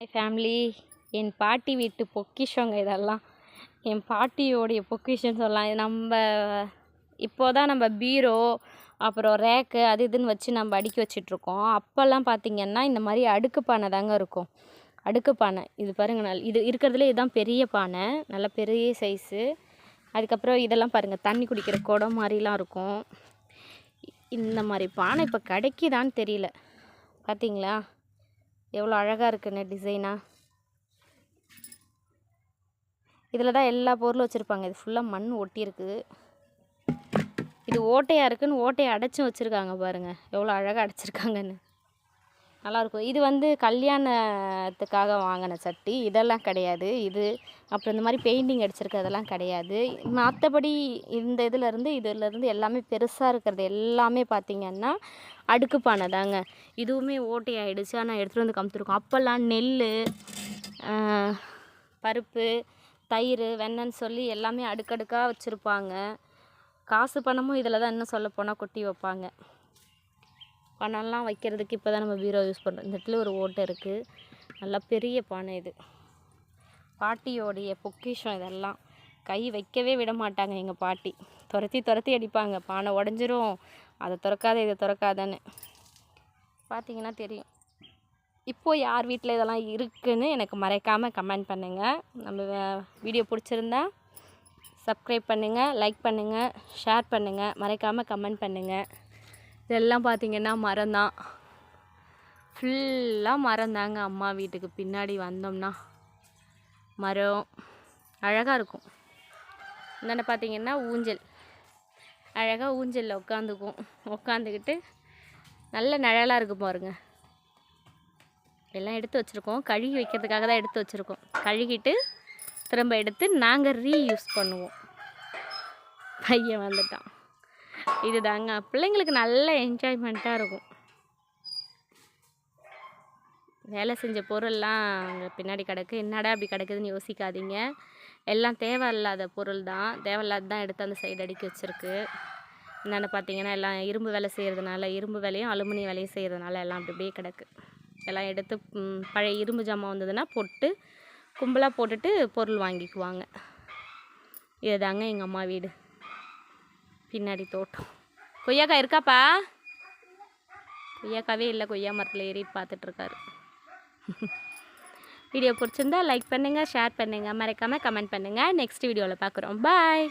Family என் பாட்டி வீட்டு பொக்கிஷங்க இதெல்லாம். என் பாட்டியோடைய பொக்கிஷன்னு சொல்லலாம். இது நம்ம இப்போ தான் நம்ம பீரோ அப்புறம் ரேக்கு அது இதுன்னு வச்சு நம்ம அடுக்கி வச்சிட்ருக்கோம். அப்போல்லாம் பார்த்திங்கன்னா இந்த மாதிரி அடுக்கு பானை தாங்க இருக்கும். அடுக்கு பானை. இது பாருங்கள் நல் இது இருக்கிறதுல இதுதான் பெரிய பானை. நல்ல பெரிய சைஸு அதுக்கப்புறம் இதெல்லாம் பாருங்கள் தண்ணி குடிக்கிற குடம் மாதிரிலாம் இருக்கும். இந்த மாதிரி பானை இப்போ கிடைக்கிதான்னு தெரியல. பார்த்தீங்களா எவ்வளோ அழகாக இருக்குன்னு டிசைனாக இதில் தான் எல்லா பொருளும் வச்சுருப்பாங்க. இது ஃபுல்லாக மண் ஒட்டியிருக்கு இது ஓட்டையாக இருக்குதுன்னு ஓட்டையை அடைச்சும் வச்சுருக்காங்க பாருங்கள் எவ்வளோ அழகாக அடைச்சிருக்காங்கன்னு. நல்லாயிருக்கும் இது வந்து கல்யாணத்துக்காக வாங்கின சட்டி. இதெல்லாம் கிடையாது. இது அப்புறம் இந்த மாதிரி பெயிண்டிங் அடிச்சிருக்கிறதெல்லாம் கிடையாது. மற்றபடி இந்த இதுலேருந்து இதுலேருந்து எல்லாமே பெருசாக இருக்கிறது எல்லாமே பார்த்திங்கன்னா அடுக்கு பானை தாங்க. இதுவுமே ஓட்டை ஆகிடுச்சு ஆனால் எடுத்துகிட்டு வந்து கமுத்துருக்கோம் அப்போல்லாம் நெல் பருப்பு தயிர் வெண்ணெய்ன்னு சொல்லி எல்லாமே அடுக்கடுக்காக வச்சுருப்பாங்க. காசு பணமும் இதில் தான் இன்னும் சொல்ல போனால் கொட்டி வைப்பாங்க. பணம்லாம் வைக்கிறதுக்கு இப்போ தான் நம்ம பீரோ யூஸ் பண்ணுறோம். இந்த இடத்துல ஒரு ஓட்டை இருக்குது நல்லா பெரிய பானை இது. பாட்டியோடைய பொக்கிஷம் இதெல்லாம். கை வைக்கவே விட மாட்டாங்க எங்கள் பாட்டி. துரத்தி துரத்தி அடிப்பாங்க. பானை உடஞ்சிரும். அதை திறக்காத இதை திறக்காதன்னு. பார்த்தீங்கன்னா தெரியும். இப்போது யார் வீட்டில் இதெல்லாம் இருக்குதுன்னு எனக்கு மறைக்காமல் கமெண்ட் பண்ணுங்கள் நம்ம வீடியோ பிடிச்சிருந்தா சப்ஸ்கிரைப் பண்ணுங்கள் லைக் பண்ணுங்கள் ஷேர் பண்ணுங்கள் மறைக்காமல் கமெண்ட் பண்ணுங்கள் இதெல்லாம் பார்த்திங்கன்னா மரம் தான். ஃபுல்லாக மரம் தாங்க அம்மா வீட்டுக்கு பின்னாடி வந்தோம்னா. மரம் அழகாக இருக்கும். என்னென்ன பார்த்திங்கன்னா ஊஞ்சல். அழகாக ஊஞ்சலில் உட்காந்துக்கும் உட்காந்துக்கிட்டு நல்ல நிழலாக இருக்கும் பாருங்க. எல்லாம் எடுத்து வச்சுருக்கோம். கழுகி வைக்கிறதுக்காக தான் எடுத்து வச்சுருக்கோம். கழுகிட்டு திரும்ப எடுத்து நாங்கள் ரீயூஸ் பண்ணுவோம். பையன் வந்துட்டான். இது தாங்க பிள்ளைங்களுக்கு நல்ல என்ஜாய்மெண்ட்டாக இருக்கும். வேலை செஞ்ச பொருள்லாம் அங்கே பின்னாடி கிடக்கு. என்னடா அப்படி கிடக்குதுன்னு யோசிக்காதீங்க. எல்லாம் தேவையில்லாத பொருள் தான் தேவையில்லாத தான் எடுத்து அந்த சைடு அடுக்கி வச்சுருக்கு. என்னென்னு பார்த்தீங்கன்னா எல்லாம் இரும்பு வேலை செய்கிறதுனால இரும்பு வேலையும் அலுமினியம் வேலையும் செய்கிறதுனால எல்லாம் அப்படி அப்படியே கிடக்கு. எல்லாம் எடுத்து பழைய இரும்பு ஜாமான் வந்ததுன்னா போட்டு கும்பலாக போட்டுட்டு பொருள் வாங்கிக்குவாங்க. இதுதாங்க எங்கள் அம்மா வீடு. பின்னாடி தோட்டம். கொய்யாக்காய் இருக்காப்பா? கொய்யாக்காவே இல்லை கொய்யா மரத்தில் ஏறி பார்த்துட்ருக்காரு. வீடியோ பிடிச்சிருந்தா லைக் பண்ணுங்கள் ஷேர் பண்ணுங்கள் மறக்காமல் கமெண்ட் பண்ணுங்கள் நெக்ஸ்ட் வீடியோவில் பார்க்குறோம் பாய்